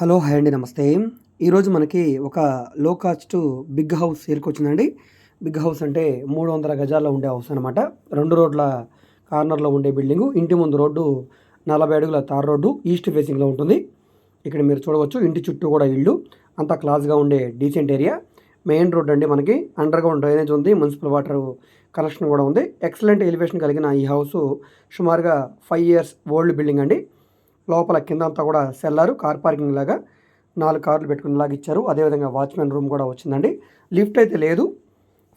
Hello hi అండి నమస్తే. ఈరోజు మనకి ఒక లో కాస్ట్ బిగ్ హౌస్ చేరుకొచ్చిందండి బిగ్ హౌస్ అంటే మూడు వందల గజాల్లో ఉండే హౌస్ అనమాట రెండు రోడ్ల కార్నర్లో ఉండే బిల్డింగు ఇంటి ముందు రోడ్డు నలభై అడుగుల తార్ రోడ్డు ఈస్ట్ ఫేసింగ్లో ఉంటుంది. ఇక్కడ మీరు చూడవచ్చు ఇంటి చుట్టూ కూడా ఇల్లు అంతా క్లాస్గా ఉండే డీసెంట్ ఏరియా మెయిన్ రోడ్ అండి మనకి. అండర్గ్రౌండ్ డ్రైనేజ్ ఉంది మున్సిపల్ వాటర్ కనెక్షన్ కూడా ఉంది. ఎక్సలెంట్ ఎలివేషన్ కలిగిన ఈ హౌస్ సుమారుగా ఫైవ్ ఇయర్స్ ఓల్డ్ బిల్డింగ్ అండి. లోపల కింద అంతా కూడా సెల్లారు కార్ పార్కింగ్ లాగా నాలుగు కార్లు పెట్టుకునేలాగా ఇచ్చారు. అదేవిధంగా వాచ్మెన్ రూమ్ కూడా వచ్చిందండి. లిఫ్ట్ అయితే లేదు.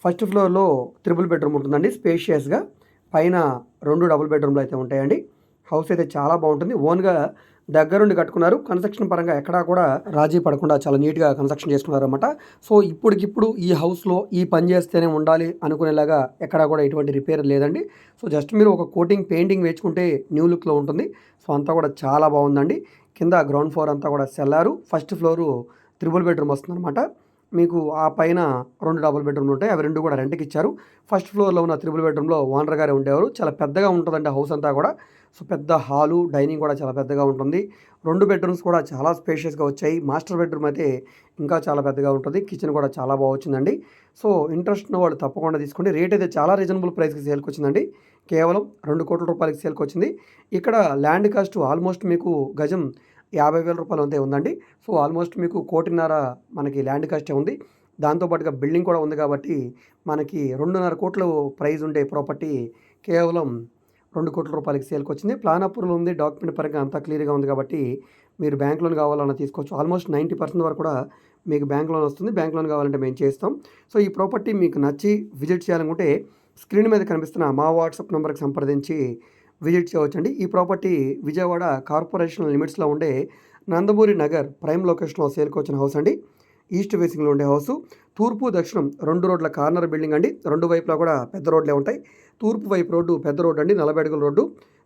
ఫస్ట్ ఫ్లోర్లో త్రిబుల్ బెడ్రూమ్ ఉంటుందండి స్పేషియస్గా. పైన రెండు డబుల్ బెడ్రూమ్లు అయితే ఉంటాయండి. హౌస్ అయితే చాలా బాగుంటుంది. ఓన్గా దగ్గరుండి కట్టుకున్నారు. కన్స్ట్రక్షన్ పరంగా ఎక్కడా కూడా రాజీ పడకుండా చాలా నీట్గా కన్స్ట్రక్షన్ చేసుకున్నారు అనమాట సో ఇప్పటికిప్పుడు ఈ హౌస్లో ఈ పని చేస్తేనే ఉండాలి అనుకునేలాగా ఎక్కడా కూడా ఎటువంటి రిపేర్ లేదండి. సో జస్ట్ మీరు ఒక కోటింగ్ పెయింటింగ్ వేసుకుంటే న్యూ లుక్లో ఉంటుంది. సో అంతా కూడా చాలా బాగుందండి. కింద గ్రౌండ్ ఫ్లోర్ అంతా కూడా cellar. First floor triple bedroom వస్తుందన్నమాట. మీకు ఆ పైన రెండు డబుల్ బెడ్రూమ్లు ఉంటాయి. అవి రెండు కూడా రెంట్కి ఇచ్చారు. ఫస్ట్ ఫ్లోర్లో ఉన్న త్రిబుల్ బెడ్రూమ్లో ఓనర్ గారే ఉండేవారు. చాలా పెద్దగా ఉంటుందండి హౌస్ అంతా కూడా. సో పెద్ద హాలు డైనింగ్ కూడా చాలా పెద్దగా ఉంటుంది. రెండు బెడ్రూమ్స్ కూడా చాలా స్పేషియస్గా వచ్చాయి. మాస్టర్ బెడ్రూమ్ అయితే ఇంకా చాలా పెద్దగా ఉంటుంది. కిచెన్ కూడా చాలా బాగా వచ్చిందండి. సో ఇంట్రెస్ట్ ఉన్న వాళ్ళు తప్పకుండా తీసుకోండి. రేట్ అయితే చాలా రీజనబుల్ ప్రైస్కి సేల్కి వచ్చిందండి. కేవలం రెండు కోట్ల రూపాయలకి సేల్కి వచ్చింది. ఇక్కడ ల్యాండ్ కాస్ట్ ఆల్మోస్ట్ మీకు గజం యాభై వేల రూపాయలు అంతే ఉందండి. సో ఆల్మోస్ట్ మీకు కోటిన్నర మనకి ల్యాండ్ కాస్టే ఉంది. దాంతోపాటుగా బిల్డింగ్ కూడా ఉంది కాబట్టి మనకి రెండున్నర కోట్ల ప్రైజ్ ఉండే ప్రాపర్టీ కేవలం రెండు కోట్ల రూపాయలకి సేల్కి వచ్చింది. ప్లాన్ అప్రూవల్ ఉంది. డాక్యుమెంట్ పరంగా అంతా క్లియర్గా ఉంది కాబట్టి మీరు బ్యాంక్ లోన్ కావాలన్నా తీసుకోవచ్చు. ఆల్మోస్ట్ నైంటీ పర్సెంట్ వరకు కూడా మీకు బ్యాంక్ లోన్ వస్తుంది. బ్యాంక్ లోన్ కావాలంటే మేము చేస్తాం. సో ఈ ప్రాపర్టీ మీకు నచ్చి విజిట్ చేయాలనుకుంటే స్క్రీన్ మీద కనిపిస్తున్న మా వాట్సాప్ నెంబర్కి సంప్రదించి విజిట్ చేయవచ్చండి. ఈ ప్రాపర్టీ విజయవాడ కార్పొరేషన్ లిమిట్స్లో ఉండే నందమూరి నగర్ ప్రైమ్ లొకేషన్లో సేల్కి వచ్చిన హౌస్ అండి. ఈస్ట్ ఫేసింగ్లో ఉండే హౌస్. తూర్పు దక్షిణం రెండు రోడ్ల కార్నర్ బిల్డింగ్ అండి. రెండు వైపులా కూడా పెద్ద రోడ్లే ఉంటాయి. తూర్పు వైపు రోడ్డు పెద్ద రోడ్డు అండి నలభై అడుగుల రోడ్డు.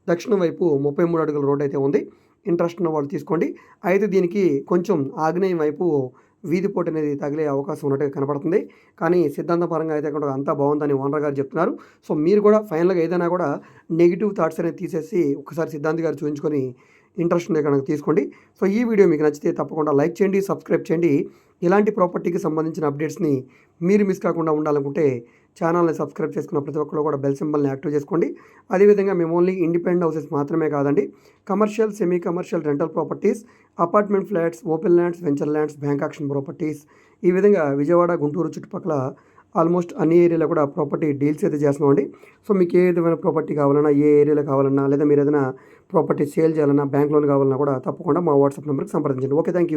దక్షిణం వైపు ముప్పై మూడు అడుగుల రోడ్డు అయితే ఉంది. ఇంట్రెస్ట్ ఉన్న వాళ్ళు తీసుకోండి. అయితే దీనికి కొంచెం ఆగ్నేయం వైపు వీధిపోటు అనేది తగిలే అవకాశం ఉన్నట్టుగా కనపడుతుంది. కానీ సిద్ధాంతపరంగా అయితే కూడా అంతా బాగుందని ఓనర్ గారు చెప్తున్నారు. సో మీరు కూడా ఫైనల్గా ఏదైనా కూడా నెగిటివ్ థాట్స్ అనేది తీసేసి ఒకసారి సిద్ధాంతి గారు చూపించుకొని ఇంట్రెస్ట్ ఉండే కనుక తీసుకోండి. సో ఈ వీడియో మీకు నచ్చితే తప్పకుండా లైక్ చేయండి సబ్స్క్రైబ్ చేయండి. ఇలాంటి ప్రాపర్టీకి సంబంధించిన అప్డేట్స్ని మీరు మిస్ కాకుండా ఉండాలనుకుంటే ఛానల్ని సబ్స్క్రైబ్ చేసుకున్న ప్రతి ఒక్కరు కూడా బెల్ సింబల్ని యాక్టివ్ చేసుకోండి. అదేవిధంగా మేము ఓన్లీ ఇండిపెండెంట్ హౌసెస్ మాత్రమే కాదండి commercial semi commercial rental properties apartment flats open lands venture lands bank auction properties. ఈ విధంగా విజయవాడ గుంటూరు చుట్టుపక్కల ఆల్మోస్ట్ అన్ని ఏరియాలో కూడా ప్రాపర్టీ డీల్స్ అయితే చేస్తున్నామండి. సో మీకు ఏ విధమైన ప్రాపర్టీ కావాలన్నా ఏ ఏరియాలో కావాలన్నా లేదా మీరు ఏదైనా ప్రాపర్టీ సేల్ చేయాలన్నా బ్యాంక్ లోన్ కావాలన్నా కూడా తప్పకుండా మా వాట్సాప్ నెంబర్కి సంప్రదించండి. Okay thank you